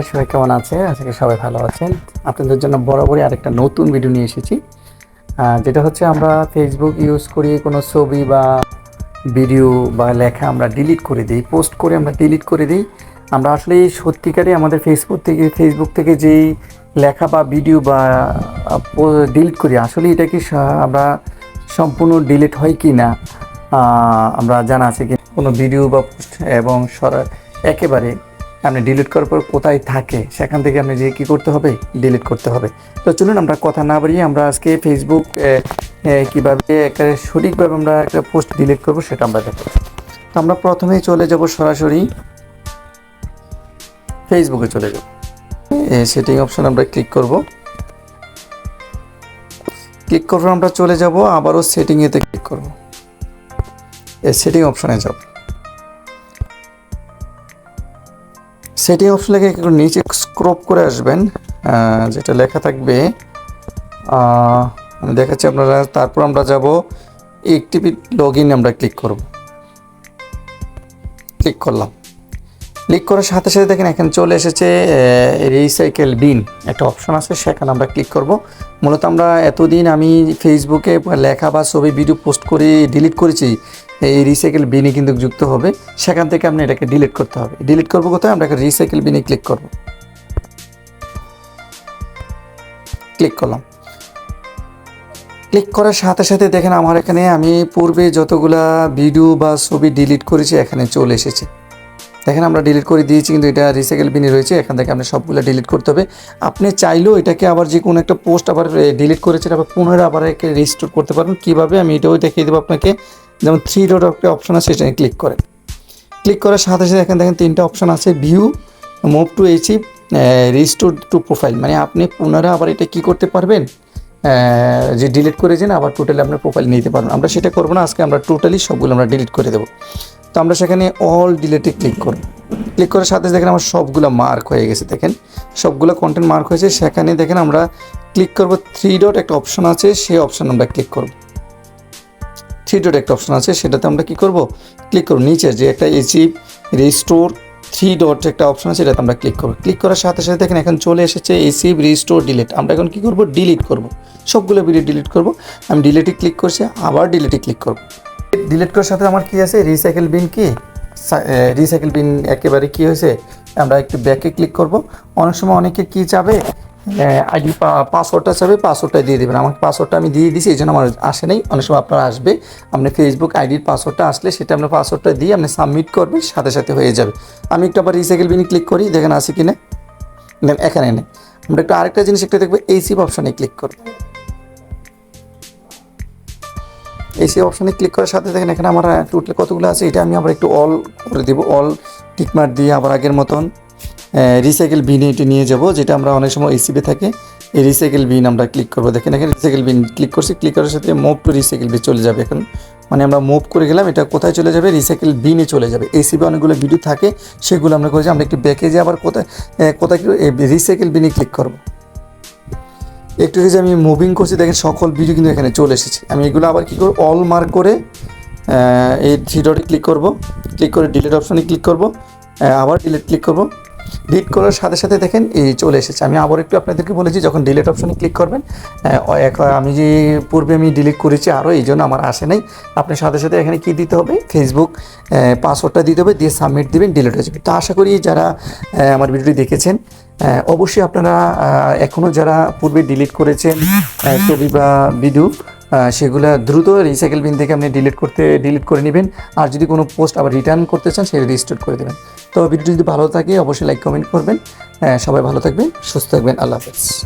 সবাই কেমন আছে? আজকে সবাই ভালো আছেন। আপনাদের জন্য বরাবরই আরেকটা নতুন ভিডিও নিয়ে এসেছি। যেটা হচ্ছে আমরা ফেসবুক ইউজ করি, কোনো ছবি বা ভিডিও বা লেখা আমরা ডিলিট করে দিই পোস্ট করে আমরা ডিলিট করে দিই। আমরা আসলে সত্যিকারে আমাদের ফেসবুক থেকে ফেসবুক থেকে যেই লেখা বা ভিডিও বা ডিলিট করি, আসলে এটা কি আমরা সম্পূর্ণ ডিলিট হয় কি না আমরা জানা আছে কি কোনো ভিডিও বা পোস্ট এবং সরা একেবারে আপনি ডিলিট করার পর কোথায় থাকে, সেখান থেকে আপনি যে কী করতে হবে ডিলিট করতে হবে। তো চলুন আমরা কথা না বাড়িয়ে আমরা আজকে ফেসবুক কীভাবে একটা সঠিকভাবে আমরা একটা পোস্ট ডিলিট করব সেটা আমরা দেখব। তো আমরা প্রথমেই চলে যাব সরাসরি ফেসবুকে চলে যাব। সেটিং অপশন আমরা ক্লিক করব। ক্লিক করার আমরা চলে যাব, আবারও সেটিংয়েতে ক্লিক করব। সেটিং অপশনে যাব। সেটিং অপশন লেগে একটু নিচে স্ক্রোপ করে আসবেন যেটা লেখা থাকবে আমি দেখাচ্ছি আপনারা, তারপর আমরা যাব একটিভি লগ ইন আমরা ক্লিক করব। ক্লিক করলাম। ক্লিক করার সাথে সাথে দেখেন এখানে চলে এসেছে রিসাইকেল বিন একটা অপশন আছে, সেখানে আমরা ক্লিক করব। মূলত আমরা এতদিন আমি ফেসবুকে লেখা বা ছবি ভিডিও পোস্ট করে ডিলিট করেছি। এই রিসাইকেল বিনে কিন্তু যুক্ত হবে। সেখান থেকে আপনি এটাকে ডিলিট করতে হবে। ডিলিট করব কোথায়? আমরা একটা রিসাইকেল বিনে ক্লিক করব। ক্লিক করলাম। ক্লিক করার সাথে সাথে দেখেন আমার এখানে আমি পূর্বে যতগুলা ভিডিও বা ছবি ডিলিট করেছি, এখানে চলে এসেছে। দেখেন আমরা ডিলিট করে দিয়েছি, কিন্তু এটা রিসাইকেল বিনে রয়েছে। এখান থেকে আপনি সবগুলো ডিলিট করতে হবে। আপনি চাইলেও এটাকে আবার যে কোনো একটা পোস্ট আবার ডিলিট করেছেন, আবার পুনরায় আবার একে রিস্টোর করতে পারেন। কীভাবে? আমি এটাও দেখিয়ে দেবো আপনাকে। যেমন থ্রি ডট একটা অপশন আছে সেখানে ক্লিক করেন ক্লিক করার সাথে সাথে এখানে দেখেন তিনটা অপশন আছে view move to archive restore to profile মানে আপনি পুনরায় আবার এটা কী করতে পারবেন? যে ডিলিট করেছেন, আবার টোটালি আপনার প্রোফাইল নিতে পারবেন। আমরা সেটা করব না, আজকে আমরা টোটালি সবগুলো আমরা ডিলিট করে দেবো। তো আমরা সেখানে অল ডিলেটে ক্লিক করব। ক্লিক করার সাথে দেখেন আমার সবগুলো মার্ক হয়ে গেছে, দেখেন। সবগুলো কন্টেন্ট মার্ক হয়েছে, সেখানে দেখেন আমরা ক্লিক করব থ্রি ডট একটা অপশন আছে, সেই অপশন আমরা ক্লিক করব। থ্রি ডট একটা অপশন আছে, সেটাতে আমরা কি করব? ক্লিক করব। নিচে যে একটা এচিভ রিস্টোর থ্রি ডট একটা অপশন আছে, সেটাতে আমরা ক্লিক করব। ক্লিক করার সাথে সাথে দেখেন এখন চলে এসেছে এসিভ রিস্টোর ডিলিট। আমরা এখন কি করব? ডিলিট করব। সবগুলো ভিডিও ডিলিট করব। আমি ডিলিটে ক্লিক করছি, আবার ডিলিটে ক্লিক করব। ডিলিট করার সাথে আমার কি আছে? রিসাইকেল বিন কি? রিসাইকেল বিন একেবারে কি হয়েছে? আমরা একটু ব্যাকে ক্লিক করব। অনেক সময় অনেকে কি চাবে? আইডি পাসওয়ার্ডটা চাবে পাসওয়ার্ডটা দিয়ে দেবেন। আমার পাসওয়ার্ডটা আমি দিয়ে দিয়েছি এই জন্য আমার আসে নাই। অনেক সময় আপনার আসবে, আপনি ফেসবুক আইডির পাসওয়ার্ডটা আসলে সেটা আপনার পাসওয়ার্ডটা দিয়ে আপনি সাবমিট করবেন, সাথে সাথে হয়ে যাবে। আমি একটু আবার রিসাইকেল বিন ক্লিক করি, দেখেন আছে কি না দেখেন, এখানে নেই। আমরা একটু আরেকটা জিনিস একটা দেখব এইসিপ অপশনে ক্লিক করব এসি অপশনে ক্লিক করার সাথে দেখেন, এখানে আমার টোটাল কতগুলো আছে, এটা আমি আবার একটু অল করে দিব। অল টিকমার দিয়ে আবার আগের মতন। রিসাইকেল বিনে এটি নিয়ে যাব, যেটা আমরা অনেক সময় এসিবে থাকে। এই রিসাইকেল বিন আমরা ক্লিক করব। দেখেন এখানে রিসাইকেল বিন ক্লিক করছি ক্লিক করার সাথে মুভ টু রিসাইকেল বিন চলে যাবে। এখন মানে আমরা মুভ করে গেলাম, এটা কোথায় চলে যাবে? রিসাইকেল বিনে চলে যাবে। এসিবে অনেকগুলো ভিডিও থাকে, সেগুলো আমরা করেছি। আমরা একটু ব্যাকে যে আবার কোথায় কোথায় রিসাইকেল বিনে ক্লিক করব। একটু যে আমি মুভিং করছি, দেখেন সকল ভিডিও কিন্তু এখানে চলে এসেছে। আমি এগুলো আবার কী করব? অল মার্ক করে এই থ্রি ডটে ক্লিক করব। ক্লিক করে ডিলিট অপশনে ক্লিক করব। আবার ডিলিট ক্লিক করব। ডিলিট করার সাথে সাথে দেখেন এই চলে এসেছে। আমি আবার একটু আপনাদেরকে বলেছি, যখন ডিলিট অপশনে ক্লিক করবেন আমি যে পূর্বে আমি ডিলিট করেছি আরও এই জন্য আমার আসে নাই। আপনার সাথে সাথে এখানে কি দিতে হবে? ফেসবুক পাসওয়ার্ডটা দিতে হবে, দিয়ে সাবমিট দিবেন ডিলিট হয়ে যাবে। তো আশা করি যারা আমার ভিডিওটি দেখেছেন অবশ্যই আপনারা এখনও যারা পূর্বে ডিলিট করেছেন ছবি বা ভিডিও সেগুলা দ্রুত রিসাইকেল বিন থেকে আপনি ডিলিট করতে ডিলিট করে নেবেন। আর যদি কোনো পোস্ট আবার রিটার্ন করতে চান, সেটা রিস্টোর করে দেবেন। তো ভিডিওটি যদি ভালো থাকে অবশ্যই লাইক কমেন্ট করবেন। আহ, সবাই ভালো থাকবেন সুস্থ থাকবেন। আল্লাহ হাফেজ।